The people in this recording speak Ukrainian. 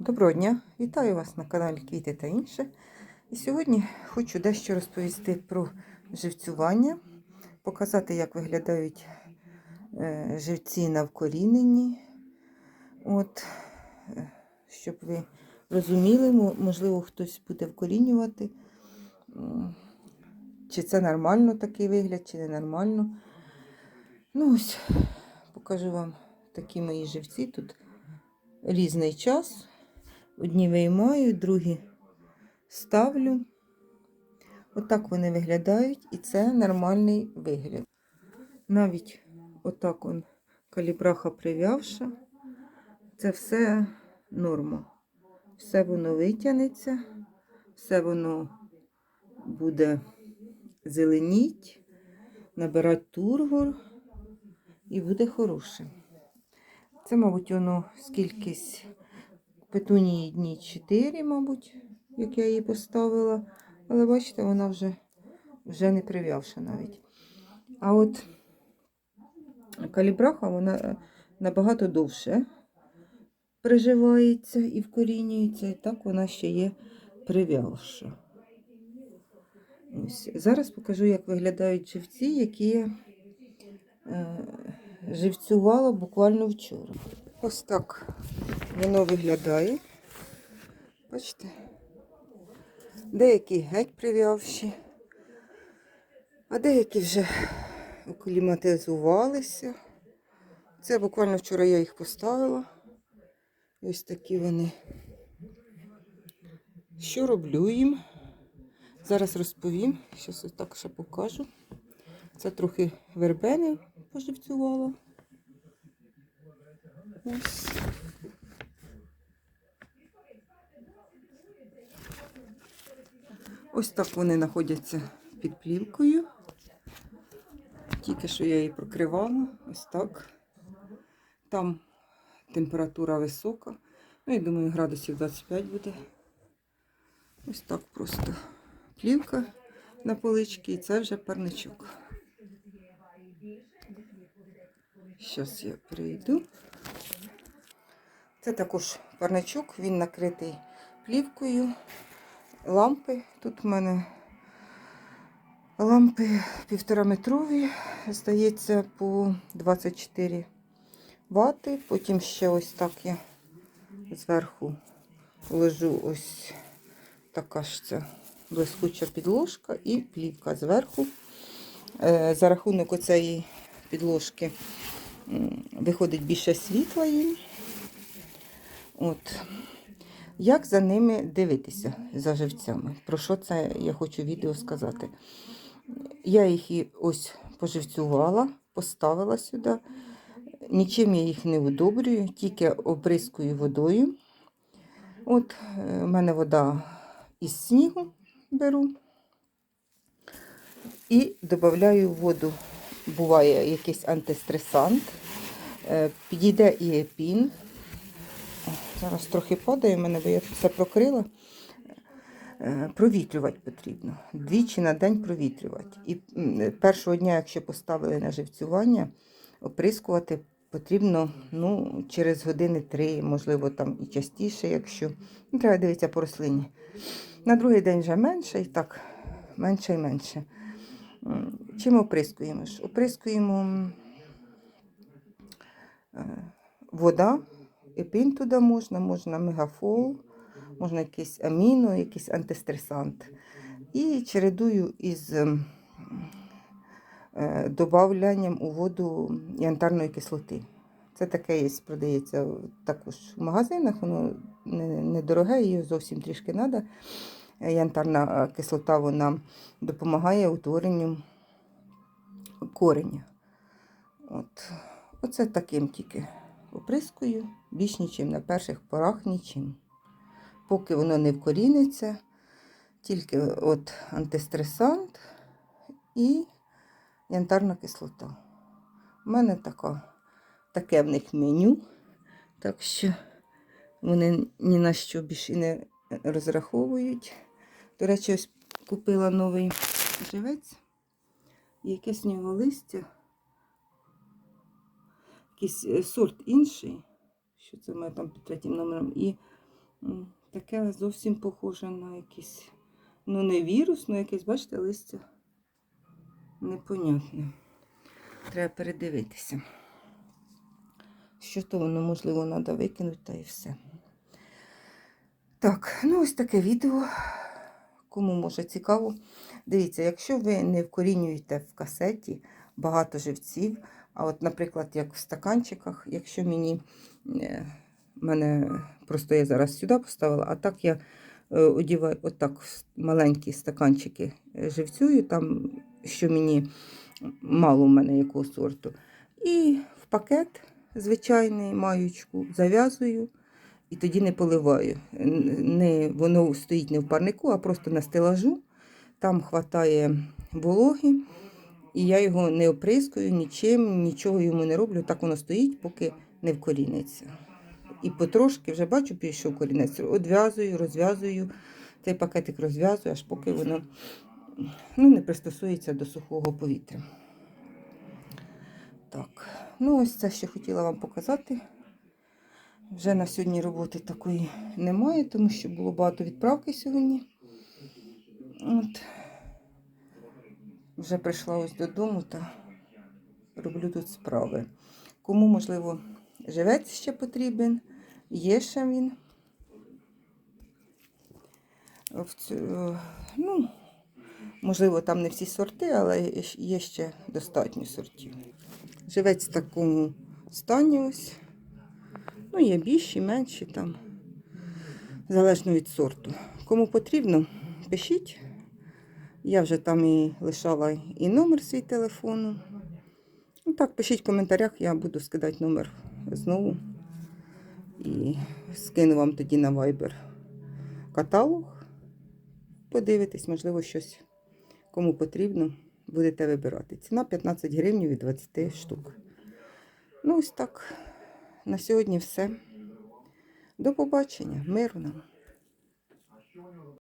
Доброго дня! Вітаю вас на каналі Квіти та інше. І сьогодні хочу дещо розповісти про живцювання, показати, як виглядають е, живці на вкоріненні. От, е, щоб ви розуміли, можливо, хтось буде вкорінювати, чи це нормально такий вигляд, чи не нормально. Ну ось, покажу вам такі мої живці. Тут різний час. Одні виймаю, другі ставлю. Отак вони виглядають, і це нормальний вигляд. Навіть отак он калібраха прив'явша. Це все норма. Все воно витягнеться, все воно буде зеленіть, набирати тургор і буде хороше. Це, мабуть, воно скількись петунії дні 4, мабуть, як я її поставила. Але бачите, вона вже, вже не прив'явша навіть. А от калібраха, вона е, набагато довше приживається і вкорінюється, і так вона ще є прив'явша. Ось. Зараз покажу, як виглядають живці, які е, живцювала буквально вчора. Ось так воно виглядає. Бачите? Деякі геть прив'явші, а деякі вже окліматизувалися. Це буквально вчора я їх поставила. Ось такі вони. Що роблю їм? Зараз розповім. Зараз ось так ще покажу. Це трохи вербени поживцювала. Ось. Ось так вони знаходяться під плівкою. Тільки що я її прокривала. Ось так. Там температура висока. Ну, я думаю, градусів 25 буде. Ось так просто плівка на поличці, і це вже парничок. Зараз я прийду. Це також парничок, він накритий плівкою. Лампи. Тут в мене лампи півтораметрові, здається, по 24 вати. Потім ще ось так я зверху ложу ось така ж ця блискуча підложка і плівка зверху. Е, За рахунок оцеї підложки виходить більше світла їм. От. Як за ними дивитися за живцями? Про що це я хочу відео сказати? Я їх і ось поживцювала, поставила сюди. Нічим я їх не удобрюю, тільки обризкую водою. От е, у мене вода із снігу беру і додаю в воду. Буває якийсь антистресант, е, підійде і епін. Зараз трохи падає в мене, бо я все прокрила. Е, Провітрювати потрібно. Двічі на день провітрювати. І першого дня, якщо поставили на живцювання, оприскувати потрібно ну, через години три, можливо, там і частіше, якщо. Ну, треба дивитися по рослині. На другий день вже менше і так, менше і менше. Чим оприскуємо? Оприскуємо е, вода, епін туди можна, можна мегафол, можна якийсь аміно, якийсь антистресант. І чередую із ем, е, добавлянням у воду янтарної кислоти. Це таке є, продається також в магазинах, воно не- недороге, її зовсім трішки треба. Янтарна е, кислота вона допомагає утворенню кореня. От. Оце таким тільки оприскую, більш нічим, на перших порах нічим. Поки воно не вкоріниться, тільки от антистресант і янтарна кислота. У мене така, таке в них меню, так що вони ні на що більше не розраховують. До речі, ось купила новий живець, якесь нього листя, якийсь е, сорт інший, що це мене там під третім номером, і Таке зовсім похоже на якийсь, ну не вірус, ну якесь, бачите, листя непонятне. Треба передивитися. Що то воно, можливо, треба викинути та і все. Так, ну ось таке відео. Кому може цікаво. Дивіться, якщо ви не вкорінюєте в касеті багато живців, а от, наприклад, як в стаканчиках, якщо мені е, мене просто я зараз сюди поставила, а так я е, одіваю отак маленькі стаканчики е, живцюю, там, що мені мало в мене якого сорту. І в пакет звичайний маючку зав'язую і тоді не поливаю. Не, воно стоїть не в парнику, а просто на стелажу. Там хватає вологи, і я його не оприскую нічим, нічого йому не роблю. Так воно стоїть, поки не вкоріниться. І потрошки вже бачу, пішов корінець. Одв'язую, розв'язую. Цей пакетик розв'язую, аж поки воно ну, не пристосується до сухого повітря. Так, ну ось це, що хотіла вам показати. Вже на сьогодні роботи такої немає, тому що було багато відправки сьогодні. От. Вже прийшла ось додому та роблю тут справи. Кому, можливо, живець ще потрібен, є ще він. Ну, можливо, там не всі сорти, але є ще достатньо сортів. Живець в такому стані ось. Ну, є більші, менші там, залежно від сорту. Кому потрібно, пишіть. Я вже там і лишала і номер свій телефону. Ну так, пишіть в коментарях, я буду скидати номер знову. І скину вам тоді на Viber каталог. Подивитись, можливо, щось кому потрібно, будете вибирати. Ціна 15 гривень від 20 штук. Ну, ось так. На сьогодні все. До побачення. Миру нам.